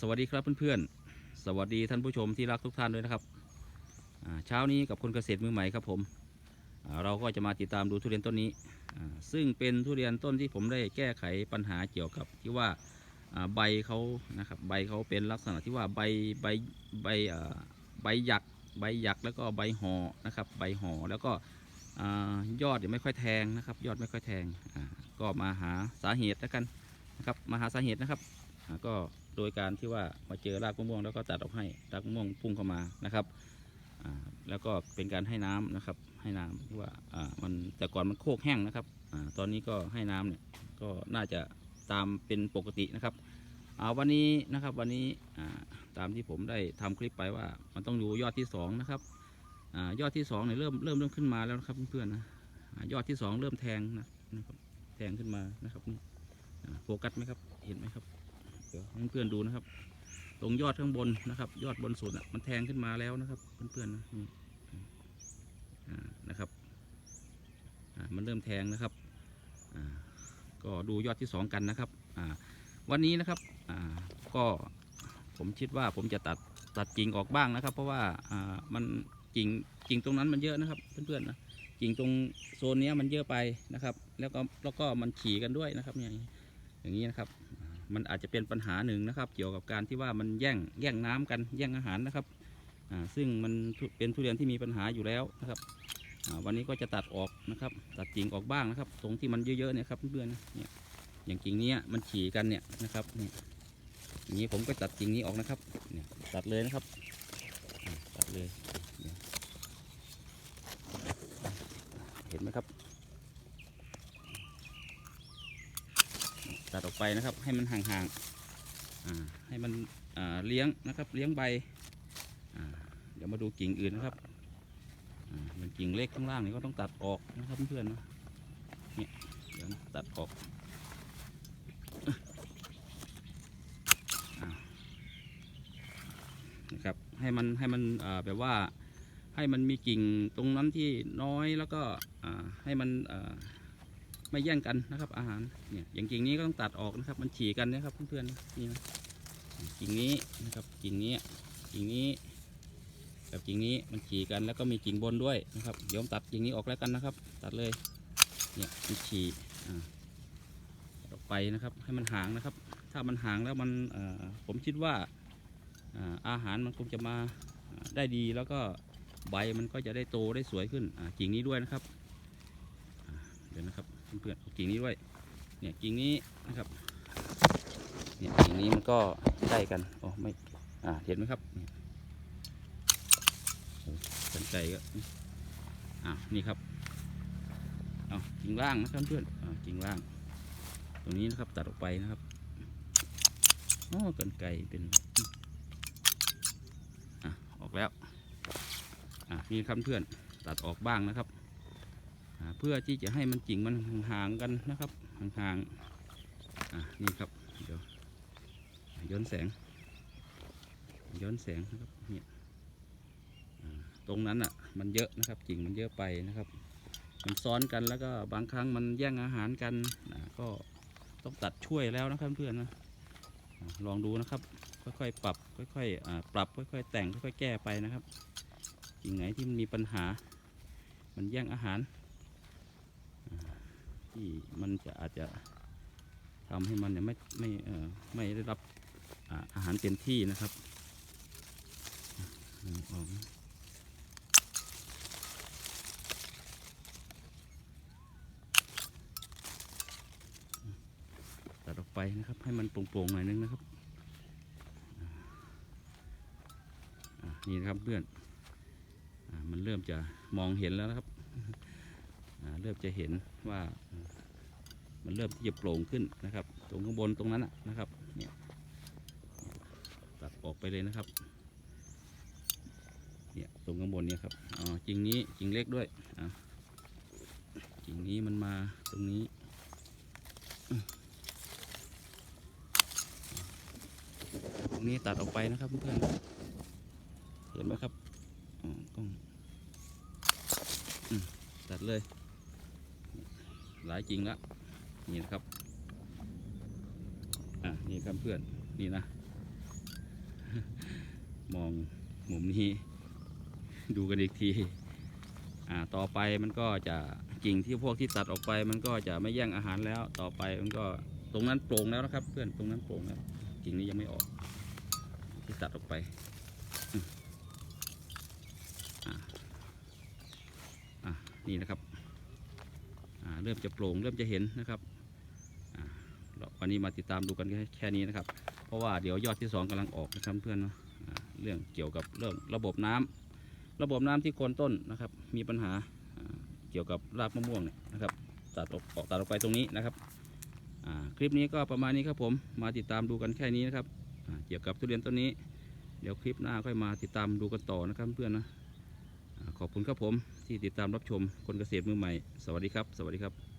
สวัสดีครับเพื่อนๆ สวัสดีท่านผู้ชมที่รักทุกท่านด้วยนะครับเช้านี้กับคนเกษตรมือใหม่ครับผมเราก็จะมาติดตามดูทุเรียนต้นนี้ ซึ่งเป็นทุเรียนต้นที่ผมได้แก้ไขปัญหาเกี่ยวกับที่ว่าใบเขานะครับใบเขาเป็นลักษณะที่ว่าใบใบใบใบหยักใบหยักแล้วก็ใบห่อนะครับใบห่อแล้วก็ยอดยังไม่ค่อยแทงนะครับ ยอดไม่ค่อยแทงก็มาหาสาเหตุแล้วกันนะครับมาหาสาเหตุนะครับก็ โดยการที่ว่ามาเจอรากมะม่วงแล้วก็ตัดออกให้รากมะม่วงพุ่งเข้ามานะครับแล้วก็เป็นการให้น้ำนะครับ ให้น้ำที่ว่ามันแต่ก่อนมันโคกแห้งนะครับอตอนนี้ก็ให้น้ำเนี่ยก็น่าจะตามเป็นปกตินะครับวันนี้นะครับวันนี้ตามที่ผมได้ทำคลิปไปว่ามันต้องดูยอดที่สองนะครับอยอดที่สองเนี่ยเริ่มเริ่มเริ่มขึ้นมาแล้วนะครับเพื่อนๆนะยอดที่สองเริ่มแทงนะนะครับแทงขึ้นมานะครับโฟกัสไหมครับเห็นไหมครับ ดี๋ยวเพื่อนๆดูนะครับ ตรงยอดข้างบนนะครับ ยอดบนสุดอะมันแทงขึ้นมาแล้วนะครับ เพื่อนๆนะนี่นะครับมันเริ่มแทงนะครับก็ดูยอดที่สองกันนะครับวันนี้นะครับก็ผมคิดว่าผมจะตัดตัดกิ่งออกบ้างนะครับ เพราะว่ามันกิ่งกิ่งตรงนั้นมันเยอะนะครับ เพื่อนๆนะกิ่งตรงโซนนี้มันเยอะไปนะครับ แล้วก็แล้วก็มันขี่กันด้วยนะครับเนี่ยอย่างนี้นะครับ มันอาจจะเป็นปัญหาหนึ่งนะครับ เกี่ยวกับการที่ว่ามันแย่งแย่งน้ำกันแย่งอาหารนะครับซึ่งมันเป็นทุเรียนที่มีปัญหาอยู่แล้วนะครับวันนี้ก็จะตัดออกนะครับ ตัดกิ่งออกบ้างนะครับ ตรงที่มันเยอะๆเนี่ยครับเพื่อนๆเนี่ยอย่างกิ่งนี้มันฉี่กันเนี่ยนะครับเนี่ยอย่างนี้ผมก็ตัดกิ่งนี้ออกนะครับเนี่ยตัดเลยนะครับตัดเลยเห็นไหมครับ ตัดออกไปนะครับ ให้มันห่างๆอ่าให้มันอ่าเลี้ยงนะครับ เลี้ยงใบอ่าเดี๋ยวมาดูกิ่งอื่นนะครับอ่ามันกิ่งเล็กข้างล่างนี่ก็ต้องตัดออกนะครับเพื่อนๆนะเนี่ยเดี๋ยวนะตัดออกอ่านะครับให้มันให้มันอ่าแบบว่าให้มันมีกิ่งตรงนั้นที่น้อยแล้วก็อ่าให้มันอ่า ไม่แย่งกันนะครับ อาหารเนี่ยอย่างกิ่งนี้ก็ต้องตัดออกนะครับ มันฉี่กันนะครับเพื่อนๆนี่นะกิ่งนี้นะครับกิ่งนี้กิ่งนี้กับกิ่งนี้มันฉี่กันแล้วก็มีกิ่งบนด้วยนะครับเดี๋ยวผมตัดกิ่งนี้ออกแล้วกันนะครับ ตัดเลยเนี่ยมันฉี่อ่าตัดอกไปนะครับ ให้มันห่างนะครับ ถ้ามันห่างแล้วมันผมคิดว่าอาหารมันคงจะมาได้ดีแล้วก็ใบมันก็จะได้โตได้สวยขึ้นกิ่งนี้ด้วยนะครับเดี๋ยวนะครับ เพื่อนกิ่งนี้ด้วยเนี่ยกิ่งนี้นะครับเนี่ยกิ่งนี้มันก็ใกล้กันโอ้ไม่อ่าเห็นไหมครับเนี่ยโอ้กันไกลก็อ่านี่ครับเอากิ่งล่างนะครับเพื่อนอ่ากิ่งล่าง ตรงนี้นะครับตัดออกไปนะครับโอ้กันไกลเป็นอะออกแล้วอ่านี่ครับเพื่อนตัดออกบ้างนะครับ เพื่อที่จะให้มันกิ่งมันห่างๆกันนะครับห่างๆอ่านี่ครับเดี๋ยวย้อนแสง ย้อนแสงนะครับเนี่ยตรงนั้นอะมันเยอะนะครับกิ่งมันเยอะไปนะครับ มันซ้อนกันแล้วก็บางครั้งมันแย่งอาหารกันก็ต้องตัดช่วยแล้วนะครับเพื่อนนะลองดูนะครับ ค่อยๆปรับค่อยๆปรับค่อยๆแต่งค่อยๆแก้ไปนะครับกิ่งไหนที่มันมีปัญหา มันแย่งอาหาร ที่มันจะอาจจะทำให้มันเนี่ยไม่ไม่เอ่อไม่ได้รับอาหารเต็มที่นะครับออกตัดออกไปนะครับ ให้มันโปร่งๆหน่อยนึงนะครับนี่นะครับเพื่อนอมันเริ่มจะมองเห็นแล้วนะครับเริ่มจะเห็นว่า มันเริ่มที่จะโปร่งขึ้นนะครับ ตรงข้างบนตรงนั้นนะครับเนี่ยตัดออกไปเลยนะครับเนี่ยตรงข้างบนเนี่ยครับอ๋อจริงนี้จริงเล็กด้วยอะจริงนี้มันมาตรงนี้ตรงนี้ตัดออกไปนะครับเพื่อนๆเห็นไหมครับอ๋อกล้องตัดเลย หลายจริงแล้ว นี่นะครับอะนี่ครับเพื่อนนี่นะ มองมุมนี้ ดูกันอีกทีอ่าต่อไปมันก็จะกิ่งที่พวกที่ตัดออกไป มันก็จะไม่แย่งอาหารแล้ว ต่อไปมันก็ตรงนั้นโปร่งแล้วนะครับ เพื่อนตรงนั้นโปร่งแล้วกิ่งนี้ยังไม่ออก ที่ตัดออกไปอ่าอ่านี่นะครับอ่าเริ่มจะโปร่งเริ่มจะเห็นนะครับ วันนี้มาติดตามดูกันแค่แค่นี้นะครับ เพราะว่าเดี๋ยวยอดที่สองกำลังออกนะครับเพื่อนเนาะเรื่องเกี่ยวกับเรื่องระบบน้ำระบบน้ำที่โคนต้นนะครับ มีปัญหาเกี่ยวกับรากมะม่วงเนี่ยนะครับตัดออกออกตัดออกไปตรงนี้นะครับคลิปนี้ก็ประมาณนี้ครับผมมาติดตามดูกันแค่นี้นะครับเกี่ยวกับทุเรียนต้นนี้ เดี๋ยวคลิปหน้าค่อยมาติดตามดูกันต่อนะครับเพื่อนนะขอบคุณครับผมที่ติดตามรับชมคนเกษตรมือใหม่ สวัสดีครับ สวัสดีครับ